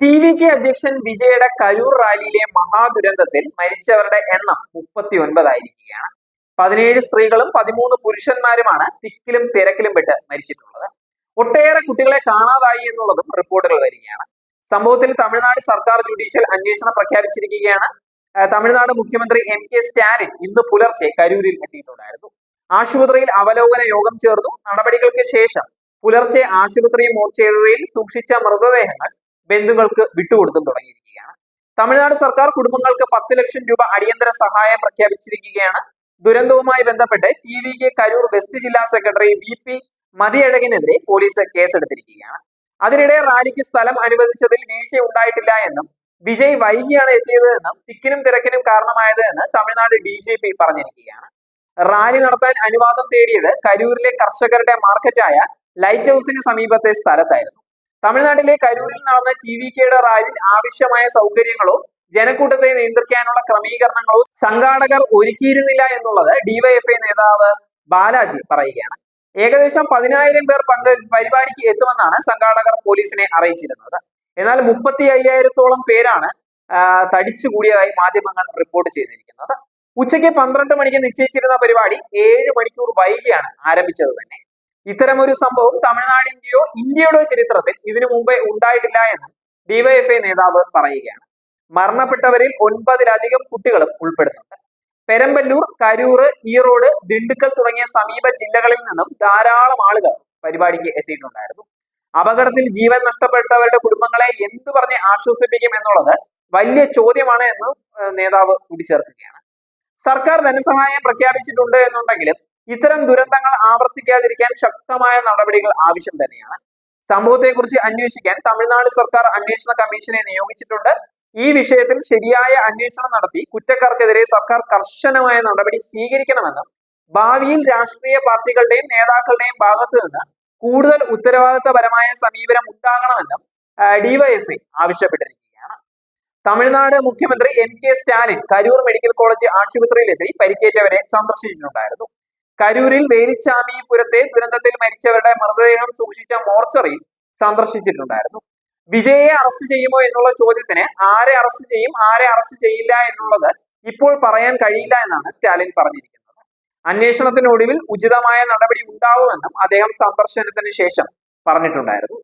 T V K അധ്യക്ഷൻ വിജയുടെ കരൂർ റാലിയിലെ മഹാദുരന്തത്തിൽ മരിച്ചവരുടെ എണ്ണം മുപ്പത്തി ഒൻപതായിരിക്കുകയാണ് പതിനേഴ് സ്ത്രീകളും പതിമൂന്ന് പുരുഷന്മാരുമാണ് തിക്കിലും തിരക്കിലും പെട്ട് മരിച്ചിട്ടുള്ളത്. ഒട്ടേറെ കുട്ടികളെ കാണാതായി എന്നുള്ളതും റിപ്പോർട്ടുകൾ വരികയാണ്. സംഭവത്തിൽ തമിഴ്നാട് സർക്കാർ ജുഡീഷ്യൽ അന്വേഷണം പ്രഖ്യാപിച്ചിരിക്കുകയാണ്. തമിഴ്നാട് മുഖ്യമന്ത്രി എം കെ സ്റ്റാലിൻ ഇന്ന് പുലർച്ചെ കരൂരിൽ എത്തിയിട്ടുണ്ടായിരുന്നു. ആശുപത്രിയിൽ അവലോകന യോഗം ചേർന്നു. നടപടികൾക്ക് ശേഷം പുലർച്ചെ ആശുപത്രി മോർച്ചറിയിൽ സൂക്ഷിച്ച മൃതദേഹങ്ങൾ ബന്ധുക്കൾക്ക് വിട്ടുകൊടുത്തും തുടങ്ങിയിരിക്കുകയാണ്. തമിഴ്നാട് സർക്കാർ കുടുംബങ്ങൾക്ക് പത്ത് ലക്ഷം രൂപ അടിയന്തര സഹായം പ്രഖ്യാപിച്ചിരിക്കുകയാണ്. ദുരന്തവുമായി ബന്ധപ്പെട്ട് T V K Karur west ജില്ലാ സെക്രട്ടറി വി പി മതിയഴകിനെതിരെ പോലീസ് കേസെടുത്തിരിക്കുകയാണ്. അതിനിടെ റാലിക്ക് സ്ഥലം അനുവദിച്ചതിൽ വീഴ്ച ഉണ്ടായിട്ടില്ല എന്നും വിജയ് വൈകിയാണ് എത്തിയത് എന്നും തിക്കിനും തിരക്കിനും കാരണമായത് എന്ന് തമിഴ്നാട് ഡി ജി പി പറഞ്ഞിരിക്കുകയാണ്. റാലി നടത്താൻ അനുവാദം തേടിയത് കരൂരിലെ കർഷകരുടെ മാർക്കറ്റായ ലൈറ്റ് ഹൗസിന് സമീപത്തെ സ്ഥലത്തായിരുന്നു. തമിഴ്നാട്ടിലെ കരൂരിൽ നടന്ന ടി വി കെയുടെ റാലിയിൽ ആവശ്യമായ സൗകര്യങ്ങളോ ജനക്കൂട്ടത്തെ നിയന്ത്രിക്കാനുള്ള ക്രമീകരണങ്ങളോ സംഘാടകർ ഒരുക്കിയിരുന്നില്ല എന്നുള്ളത് ഡിവൈഎഫ്ഐ നേതാവ് ബാലാജി പറയുകയാണ്. ഏകദേശം പതിനായിരം പേർ പങ്ക് പരിപാടിക്ക് എത്തുമെന്നാണ് സംഘാടകർ പോലീസിനെ അറിയിച്ചിരുന്നത്. എന്നാൽ മുപ്പത്തി അയ്യായിരത്തോളം പേരാണ് തടിച്ചുകൂടിയതായി മാധ്യമങ്ങൾ റിപ്പോർട്ട് ചെയ്തിരിക്കുന്നത്. ഉച്ചയ്ക്ക് പന്ത്രണ്ട് മണിക്ക് നിശ്ചയിച്ചിരുന്ന പരിപാടി ഏഴ് മണിക്കൂർ വൈകിയാണ് ആരംഭിച്ചത് തന്നെ. ഇത്തരമൊരു സംഭവം തമിഴ്നാടിന്റെയോ ഇന്ത്യയുടെ ചരിത്രത്തിൽ ഇതിനു മുമ്പേ ഉണ്ടായിട്ടില്ല എന്ന് ഡിവൈഎഫ്ഐ നേതാവ് പറയുകയാണ്. മരണപ്പെട്ടവരിൽ ഒൻപതിലധികം കുട്ടികളും ഉൾപ്പെടുന്നുണ്ട്. പെരമ്പല്ലൂർ കരൂർ ഈറോഡ് ദിണ്ടുക്കൽ തുടങ്ങിയ സമീപ ജില്ലകളിൽ നിന്നും ധാരാളം ആളുകൾ പരിപാടിക്ക് എത്തിയിട്ടുണ്ടായിരുന്നു. അപകടത്തിൽ ജീവൻ നഷ്ടപ്പെട്ടവരുടെ കുടുംബങ്ങളെ എന്തു പറഞ്ഞ് ആശ്വസിപ്പിക്കും എന്നുള്ളത് വലിയ ചോദ്യമാണ് എന്ന് നേതാവ് കൂട്ടിച്ചേർക്കുകയാണ്. സർക്കാർ ധനസഹായം പ്രഖ്യാപിച്ചിട്ടുണ്ട് എന്നുണ്ടെങ്കിലും ഇത്തരം ദുരന്തങ്ങൾ ആവർത്തിക്കാതിരിക്കാൻ ശക്തമായ നടപടികൾ ആവശ്യം തന്നെയാണ്. സംഭവത്തെക്കുറിച്ച് അന്വേഷിക്കാൻ തമിഴ്നാട് സർക്കാർ അന്വേഷണ കമ്മീഷനെ നിയോഗിച്ചിട്ടുണ്ട്. ഈ വിഷയത്തിൽ ശരിയായ അന്വേഷണം നടത്തി കുറ്റക്കാർക്കെതിരെ സർക്കാർ കർശനമായ നടപടി സ്വീകരിക്കണമെന്നും ഭാവിയിൽ രാഷ്ട്രീയ പാർട്ടികളുടെയും നേതാക്കളുടെയും ഭാഗത്തു നിന്ന് കൂടുതൽ ഉത്തരവാദിത്തപരമായ സമീപനം ഉണ്ടാകണമെന്നും ഡിവൈഎഫ്ഐ ആവശ്യപ്പെട്ടിരിക്കുകയാണ്. തമിഴ്നാട് മുഖ്യമന്ത്രി M K Stalin Karur medical college ആശുപത്രിയിലെത്തി പരിക്കേറ്റവരെ സന്ദർശിച്ചിട്ടുണ്ടായിരുന്നു. കരൂരിൽ വേലിച്ചാമിപുരത്തെ ദുരന്തത്തിൽ മരിച്ചവരുടെ മൃതദേഹം സൂക്ഷിച്ച മോർച്ചറി സന്ദർശിച്ചിട്ടുണ്ടായിരുന്നു. വിജയെ അറസ്റ്റ് ചെയ്യുമോ എന്നുള്ള ചോദ്യത്തിന് ആരെ അറസ്റ്റ് ചെയ്യും ആരെ അറസ്റ്റ് ചെയ്യില്ല എന്നുള്ളത് ഇപ്പോൾ പറയാൻ കഴിയില്ല എന്നാണ് സ്റ്റാലിൻ പറഞ്ഞിരിക്കുന്നത്. അന്വേഷണത്തിനൊടുവിൽ ഉചിതമായ നടപടി ഉണ്ടാവുമെന്നും അദ്ദേഹം സന്ദർശനത്തിന് ശേഷം പറഞ്ഞിട്ടുണ്ടായിരുന്നു.